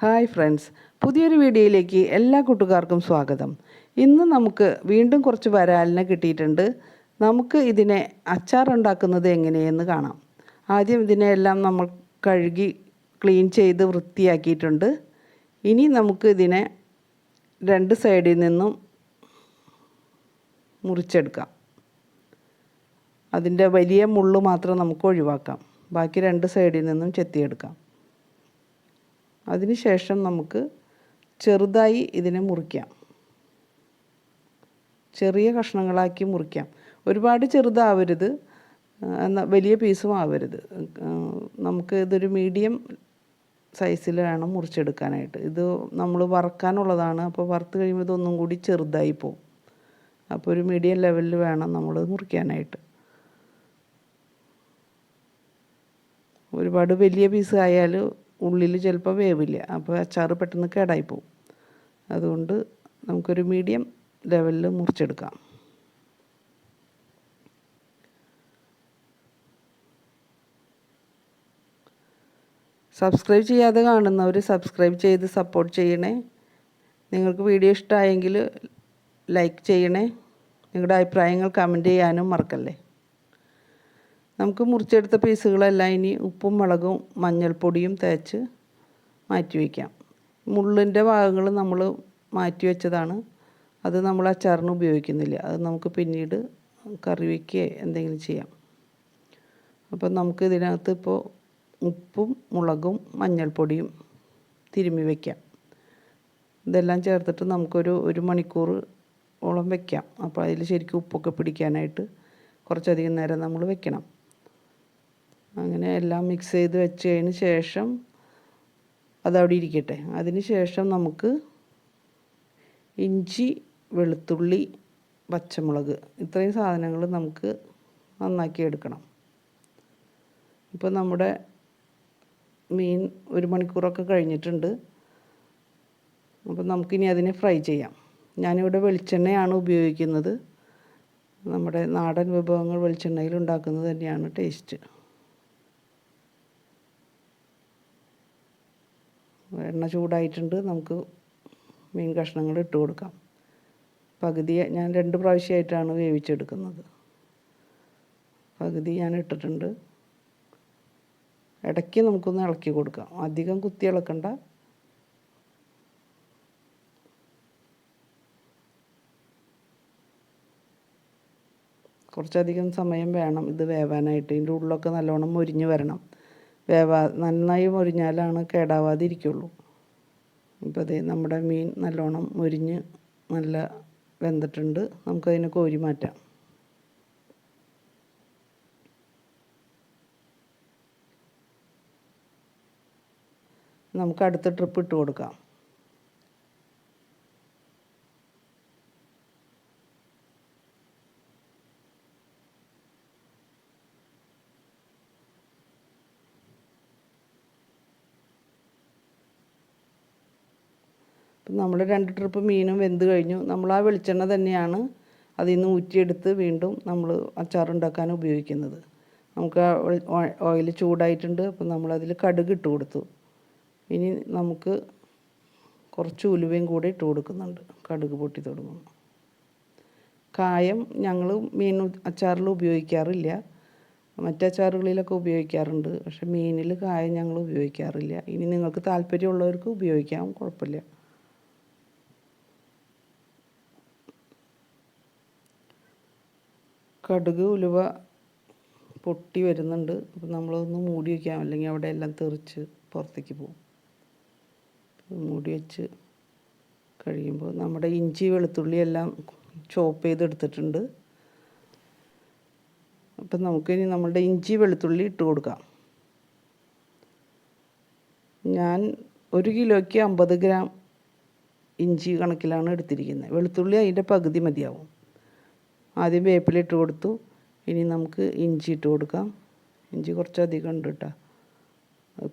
Hi friends പുതിയൊരു വീഡിയോയിലേക്ക് എല്ലാ കൂട്ടുകാർക്കും സ്വാഗതം. ഇന്ന് നമുക്ക് വീണ്ടും കുറച്ച് വരാലിനെ കിട്ടിയിട്ടുണ്ട്. നമുക്ക് ഇതിനെ അച്ചാർ ഉണ്ടാക്കുന്നത് എങ്ങനെയെന്ന് കാണാം. ആദ്യം ഇതിനെ എല്ലാം നമ്മൾ കഴുകി ക്ലീൻ ചെയ്ത് വൃത്തിയാക്കിയിട്ടുണ്ട്. ഇനി നമുക്ക് ഇതിനെ രണ്ട് സൈഡിൽ നിന്നും മുറിച്ചെടുക്കാം. അതിന്റെ വലിയ മുള്ളു മാത്രം നമുക്ക് ഒഴിവാക്കാം. ബാക്കി രണ്ട് സൈഡിൽ നിന്നും ചെത്തിയെടുക്കാം. അതിനുശേഷം നമുക്ക് ചെറുതായി ഇതിനെ മുറിക്കാം. ചെറിയ കഷ്ണങ്ങളാക്കി മുറിക്കാം. ഒരുപാട് ചെറുതാവരുത് എന്നാൽ വലിയ പീസും ആവരുത്. നമുക്ക് ഇതൊരു മീഡിയം സൈസിൽ വേണം മുറിച്ചെടുക്കാനായിട്ട്. ഇത് നമ്മൾ വറക്കാനുള്ളതാണ്. അപ്പോൾ വറുത്ത് കഴിയുമ്പോൾ ഇതൊന്നും കൂടി ചെറുതായി പോകും അപ്പോൾ ഒരു മീഡിയം ലെവലിൽ വേണം നമ്മൾ മുറിക്കാനായിട്ട്. ഒരുപാട് വലിയ പീസ് ആയാൽ ഉള്ളിൽ ചിലപ്പോൾ വേവില്ല. അപ്പോൾ അച്ചാർ പെട്ടെന്ന് കേടായി പോകും അതുകൊണ്ട് നമുക്കൊരു മീഡിയം ലെവലിൽ മുറിച്ചെടുക്കാം. സബ്സ്ക്രൈബ് ചെയ്യാതെ കാണുന്നവർ സബ്സ്ക്രൈബ് ചെയ്ത് സപ്പോർട്ട് ചെയ്യണേ. നിങ്ങൾക്ക് വീഡിയോ ഇഷ്ടമായെങ്കിൽ ലൈക്ക് ചെയ്യണേ. നിങ്ങളുടെ അഭിപ്രായങ്ങൾ കമന്റ് ചെയ്യാനും മറക്കല്ലേ. നമുക്ക് മുറിച്ചെടുത്ത പീസുകളെല്ലാം ഇനി ഉപ്പും മുളകും മഞ്ഞൾപ്പൊടിയും തേച്ച് മാറ്റി വയ്ക്കാം. മുള്ളിന്റെ ഭാഗങ്ങൾ നമ്മൾ മാറ്റി വെച്ചതാണ്. അത് നമ്മൾ അച്ചാറിന് ഉപയോഗിക്കുന്നില്ല. അത് നമുക്ക് പിന്നീട് കറി വയ്ക്കുകയോ എന്തെങ്കിലും ചെയ്യാം. അപ്പം നമുക്ക് ഇതിനകത്ത് ഇപ്പോൾ ഉപ്പും മുളകും മഞ്ഞൾപ്പൊടിയും തിരുമ്മി വയ്ക്കാം. ഇതെല്ലാം ചേർത്തിട്ട് നമുക്കൊരു ഒരു മണിക്കൂർ ഓളം വെക്കാം അപ്പോൾ അതിൽ ശരിക്കും ഉപ്പൊക്കെ പിടിക്കാനായിട്ട് കുറച്ചധികം നേരം നമ്മൾ വെക്കണം അങ്ങനെ എല്ലാം മിക്സ് ചെയ്ത് വെച്ചതിന് ശേഷം അതവിടെ ഇരിക്കട്ടെ. അതിന് ശേഷം നമുക്ക് ഇഞ്ചി വെളുത്തുള്ളി പച്ചമുളക് ഇത്രയും സാധനങ്ങൾ നമുക്ക് നന്നാക്കി എടുക്കണം. ഇപ്പോൾ നമ്മുടെ മീൻ ഒരു മണിക്കൂറൊക്കെ കഴിഞ്ഞിട്ടുണ്ട്. അപ്പം നമുക്കിനി അതിനെ ഫ്രൈ ചെയ്യാം. ഞാനിവിടെ വെളിച്ചെണ്ണയാണ് ഉപയോഗിക്കുന്നത്. നമ്മുടെ നാടൻ വിഭവങ്ങൾ വെളിച്ചെണ്ണയിൽ ഉണ്ടാക്കുന്നത് തന്നെയാണ് ടേസ്റ്റ്. എണ്ണ ചൂടായിട്ടുണ്ട്. നമുക്ക് മീൻ കഷ്ണങ്ങൾ ഇട്ട് കൊടുക്കാം. പകുതി ഞാൻ രണ്ട് പ്രാവശ്യമായിട്ടാണ് വേവിച്ചെടുക്കുന്നത്. പകുതി ഞാൻ ഇട്ടിട്ടുണ്ട്. ഇടയ്ക്ക് നമുക്കൊന്ന് ഇളക്കി കൊടുക്കാം. അധികം കുത്തി ഇളക്കണ്ട. കുറച്ചധികം സമയം വേണം ഇത് വേവാനായിട്ട്. ഇതിന്റെ ഉള്ളൊക്കെ നല്ലോണം മൊരിഞ്ഞ് വരണം. വേവാ നന്നായി മൊരിഞ്ഞാലാണ് കേടാവാതിരിക്കുള്ളൂ. ഇപ്പോൾ അതേ നമ്മുടെ മീൻ നല്ലോണം മൊരിഞ്ഞ് നല്ല വെന്തിട്ടുണ്ട്. നമുക്കതിനെ കോരി മാറ്റാം. നമുക്ക് അടുത്ത ട്രിപ്പ് ഇട്ട് കൊടുക്കാം. അപ്പം നമ്മൾ രണ്ട് ട്രിപ്പ് മീനും വെന്ത് കഴിഞ്ഞു. നമ്മൾ ആ വെളിച്ചെണ്ണ തന്നെയാണ് അതിൽ നിന്ന് ഊറ്റിയെടുത്ത് വീണ്ടും നമ്മൾ അച്ചാറുണ്ടാക്കാൻ ഉപയോഗിക്കുന്നത്. നമുക്ക് ഓയിൽ ചൂടായിട്ടുണ്ട്. അപ്പം നമ്മളതിൽ കടുക് ഇട്ട് കൊടുത്തു. ഇനി നമുക്ക് കുറച്ച് ഉലുവയും കൂടി ഇട്ട് കൊടുക്കുന്നുണ്ട്. കടുക് പൊട്ടി തുടങ്ങുന്നു കായം ഞങ്ങൾ മീൻ അച്ചാറിൽ ഉപയോഗിക്കാറില്ല. മറ്റച്ചാറുകളിലൊക്കെ ഉപയോഗിക്കാറുണ്ട്. പക്ഷെ മീനിൽ കായം ഞങ്ങൾ ഉപയോഗിക്കാറില്ല. ഇനി നിങ്ങൾക്ക് താല്പര്യമുള്ളവർക്ക് ഉപയോഗിക്കാം. കുഴപ്പമില്ല. കടുക് ഉലുവ പൊട്ടി വരുന്നുണ്ട്. അപ്പം നമ്മളൊന്ന് മൂടി വയ്ക്കാം അല്ലെങ്കിൽ അവിടെ എല്ലാം തെറിച്ച് പുറത്തേക്ക് പോകും. മൂടി വെച്ച് കഴിയുമ്പോൾ നമ്മുടെ ഇഞ്ചി വെളുത്തുള്ളി എല്ലാം ചോപ്പ് ചെയ്തെടുത്തിട്ടുണ്ട്. അപ്പം നമുക്കിനി നമ്മളുടെ ഇഞ്ചി വെളുത്തുള്ളി ഇട്ട് കൊടുക്കാം. ഞാൻ ഒരു കിലോയ്ക്ക് അമ്പത് ഗ്രാം ഇഞ്ചി കണക്കിലാണ് എടുത്തിരിക്കുന്നത്. വെളുത്തുള്ളി അതിന്റെ പകുതി മതിയാവും. ആദ്യം വേപ്പിലിട്ട് കൊടുത്തു. ഇനി നമുക്ക് ഇഞ്ചി ഇട്ട് കൊടുക്കാം. ഇഞ്ചി കുറച്ചധികം ഉണ്ട് കേട്ടോ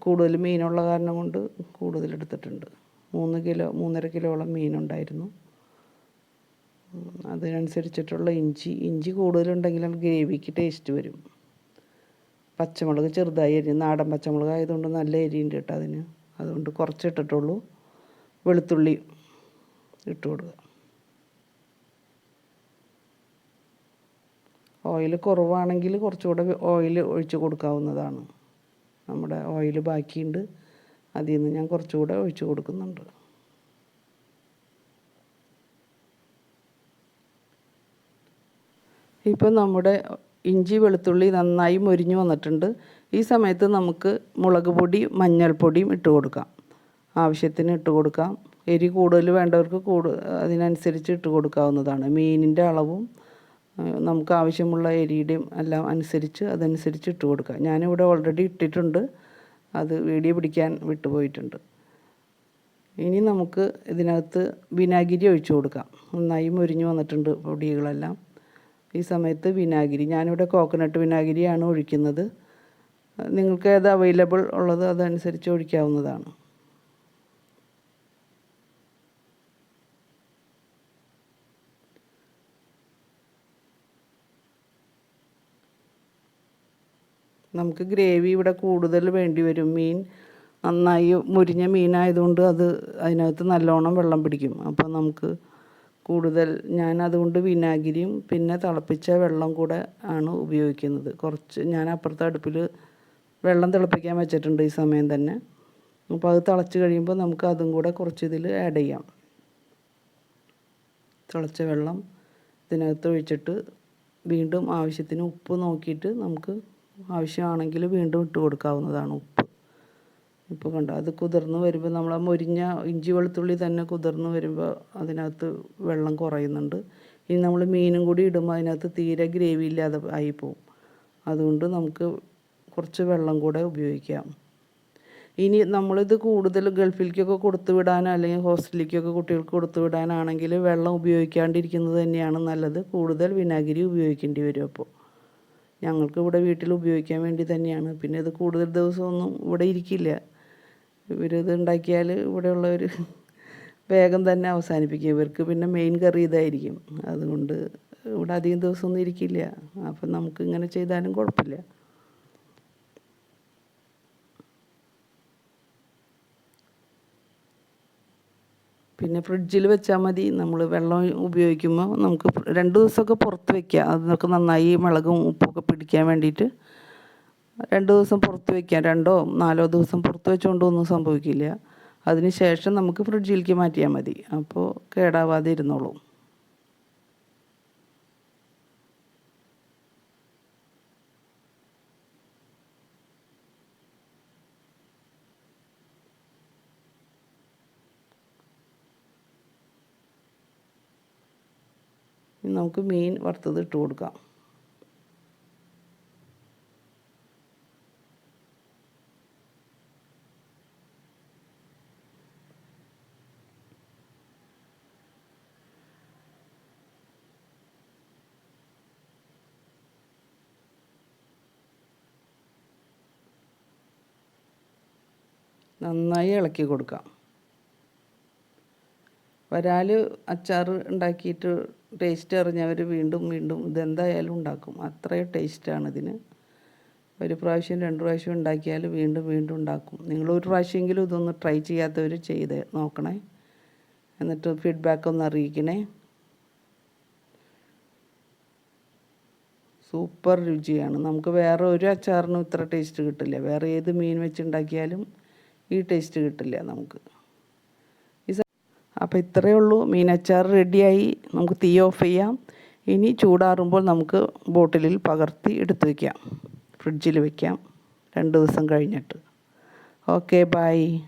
കൂടുതൽ മീനുള്ള കാരണം കൊണ്ട് കൂടുതൽ എടുത്തിട്ടുണ്ട്. മൂന്ന് കിലോ മൂന്നര കിലോളം മീനുണ്ടായിരുന്നു. അതിനനുസരിച്ചിട്ടുള്ള ഇഞ്ചി ഇഞ്ചി കൂടുതലുണ്ടെങ്കിൽ ഗ്രേവിക്ക് ടേസ്റ്റ് വരും. പച്ചമുളക് ചെറുതായി അരിഞ്ഞ് നാടൻ പച്ചമുളക് ആയതുകൊണ്ട് നല്ല എരിയുണ്ട് കേട്ടോ അതിന്. അതുകൊണ്ട് കുറച്ച് ഇട്ടിട്ടുള്ളൂ വെളുത്തുള്ളി ഇട്ട് കൊടുക്കുക. ഓയിൽ കുറവാണെങ്കിൽ കുറച്ചുകൂടെ ഓയിൽ ഒഴിച്ച് കൊടുക്കാവുന്നതാണ്. നമ്മുടെ ഓയിൽ ബാക്കിയുണ്ട്. അതിൽ നിന്ന് ഞാൻ കുറച്ചുകൂടെ ഒഴിച്ച് കൊടുക്കുന്നുണ്ട്. ഇപ്പോൾ നമ്മുടെ ഇഞ്ചി വെളുത്തുള്ളി നന്നായി മൊരിഞ്ഞു വന്നിട്ടുണ്ട്. ഈ സമയത്ത് നമുക്ക് മുളക് പൊടി മഞ്ഞൾപ്പൊടിയും ഇട്ട് കൊടുക്കാം. ആവശ്യത്തിന് ഇട്ട് കൊടുക്കാം. എരി കൂടുതൽ വേണ്ടവർക്ക് കൂടു അതിനനുസരിച്ച് ഇട്ട് കൊടുക്കാവുന്നതാണ്. മീനിന്റെ അളവും നമുക്ക് ആവശ്യമുള്ള എരിയുടെയും എല്ലാം അനുസരിച്ച് അതനുസരിച്ച് ഇട്ട് കൊടുക്കാം. ഞാനിവിടെ ഓൾറെഡി ഇട്ടിട്ടുണ്ട്. അത് വീഡിയോ പിടിക്കാൻ വിട്ടുപോയിട്ടുണ്ട്. ഇനി നമുക്ക് ഇതിനകത്ത് വിനാഗിരി ഒഴിച്ചു കൊടുക്കാം. നന്നായി മുരിഞ്ഞു വന്നിട്ടുണ്ട് പൊടികളെല്ലാം. ഈ സമയത്ത് വിനാഗിരി. ഞാനിവിടെ കോക്കനട്ട് വിനാഗിരിയാണ് ഒഴിക്കുന്നത്. നിങ്ങൾക്ക് ഏത് അവൈലബിൾ ഉള്ളത് അതനുസരിച്ച് ഒഴിക്കാവുന്നതാണ്. നമുക്ക് ഗ്രേവി ഇവിടെ കൂടുതൽ വേണ്ടി വരും. മീൻ നന്നായി മുരിഞ്ഞ മീനായതുകൊണ്ട് അത് അതിനകത്ത് നല്ലോണം വെള്ളം പിടിക്കും. അപ്പോൾ നമുക്ക് കൂടുതൽ ഞാൻ അതുകൊണ്ട് വിനാഗിരിയും പിന്നെ തിളപ്പിച്ച വെള്ളം കൂടെ ആണ് ഉപയോഗിക്കുന്നത്. കുറച്ച് ഞാൻ അപ്പുറത്തെ അടുപ്പിൽ വെള്ളം തിളപ്പിക്കാൻ വെച്ചിട്ടുണ്ട് ഈ സമയം തന്നെ. അപ്പോൾ അത് തിളച്ച് കഴിയുമ്പോൾ നമുക്ക് അതും കൂടെ കുറച്ച് ഇതിൽ ആഡ് ചെയ്യാം. തിളച്ച വെള്ളം ഇതിനകത്ത് ഒഴിച്ചിട്ട് വീണ്ടും ആവശ്യത്തിന് ഉപ്പ് നോക്കിയിട്ട് നമുക്ക് ആവശ്യമാണെങ്കിൽ വീണ്ടും ഇട്ട് കൊടുക്കാവുന്നതാണ് ഉപ്പ്. ഇപ്പോൾ കണ്ടോ അത് കുതിർന്ന് വരുമ്പോൾ നമ്മൾ ആ മൊരിഞ്ഞ ഇഞ്ചി വെളുത്തുള്ളി തന്നെ കുതിർന്ന് വരുമ്പോൾ അതിനകത്ത് വെള്ളം കുറയുന്നുണ്ട്. ഇനി നമ്മൾ മീനും കൂടി ഇടുമ്പോൾ അതിനകത്ത് തീരെ ഗ്രേവി ഇല്ലാതെ ആയിപ്പോവും അതുകൊണ്ട് നമുക്ക് കുറച്ച് വെള്ളം കൂടെ ഉപയോഗിക്കാം. ഇനി നമ്മളിത് കൂടുതൽ ഗൾഫിലേക്കൊക്കെ കൊടുത്തു വിടാനോ അല്ലെങ്കിൽ ഹോസ്റ്റലിലേക്കൊക്കെ കുട്ടികൾക്ക് കൊടുത്തു വിടാനാണെങ്കിൽ വെള്ളം ഉപയോഗിക്കാണ്ടിരിക്കുന്നത് തന്നെയാണ് നല്ലത്. കൂടുതൽ വിനാഗിരി ഉപയോഗിക്കേണ്ടി വരും അപ്പോൾ. ഞങ്ങൾക്ക് ഇവിടെ വീട്ടിൽ ഉപയോഗിക്കാൻ വേണ്ടി തന്നെയാണ്. പിന്നെ ഇത് കൂടുതൽ ദിവസമൊന്നും ഇവിടെ ഇരിക്കില്ല. ഇവരിത് ഉണ്ടാക്കിയാൽ ഇവിടെയുള്ളവർ വേഗം തന്നെ അവസാനിപ്പിക്കും. ഇവർക്ക് പിന്നെ മെയിൻ കറി ഇതായിരിക്കും. അതുകൊണ്ട് ഇവിടെ അധികം ദിവസമൊന്നും ഇരിക്കില്ല. അപ്പം നമുക്ക് ഇങ്ങനെ ചെയ്താലും കുഴപ്പമില്ല. പിന്നെ ഫ്രിഡ്ജിൽ വെച്ചാൽ മതി. നമ്മൾ വെള്ളം ഉപയോഗിക്കുമ്പോൾ നമുക്ക് രണ്ട് ദിവസമൊക്കെ പുറത്ത് വയ്ക്കുക അതിനൊക്കെ നന്നായി മുളകും ഉപ്പൊക്കെ പിടിക്കാൻ വേണ്ടിയിട്ട് രണ്ട് ദിവസം പുറത്ത് വയ്ക്കാം രണ്ടോ നാലോ ദിവസം പുറത്ത് വെച്ചുകൊണ്ടൊന്നും സംഭവിക്കില്ല. അതിന് ശേഷം നമുക്ക് ഫ്രിഡ്ജിലേക്ക് മാറ്റിയാൽ മതി. അപ്പോൾ കേടാവാതെ ഇരുന്നോളും നമുക്ക് മീൻ വറുത്തത് ഇട്ട് കൊടുക്കാം. നന്നായി ഇളക്കി കൊടുക്കാം. വരാൽ അച്ചാർ ഉണ്ടാക്കിയിട്ട് ടേസ്റ്റ് അറിഞ്ഞവർ വീണ്ടും വീണ്ടും ഇതെന്തായാലും ഉണ്ടാക്കും. അത്രയും ടേസ്റ്റാണ് ഇതിന്. ഒരു പ്രാവശ്യം രണ്ട് പ്രാവശ്യം ഉണ്ടാക്കിയാൽ വീണ്ടും വീണ്ടും ഉണ്ടാക്കും. നിങ്ങൾ ഒരു പ്രാവശ്യമെങ്കിലും ഇതൊന്ന് ട്രൈ ചെയ്യാത്തവർ ചെയ്ത് നോക്കണേ. എന്നിട്ട് ഫീഡ്ബാക്ക് ഒന്ന് അറിയിക്കണേ. സൂപ്പർ രുചിയാണ്. നമുക്ക് വേറെ ഒരു അച്ചാറിനും ഇത്ര ടേസ്റ്റ് കിട്ടില്ല. വേറെ ഏത് മീൻ വെച്ചുണ്ടാക്കിയാലും ഈ ടേസ്റ്റ് കിട്ടില്ല നമുക്ക്. അപ്പോൾ ഇത്രയേ ഉള്ളൂ. മീനച്ചാർ റെഡിയായി. നമുക്ക് തീ ഓഫ് ചെയ്യാം. ഇനി ചൂടാറുമ്പോൾ നമുക്ക് ബോട്ടിലിൽ പകർത്തി എടുത്തു വയ്ക്കാം ഫ്രിഡ്ജിൽ വയ്ക്കാം രണ്ട് ദിവസം കഴിഞ്ഞിട്ട്. Okay bye.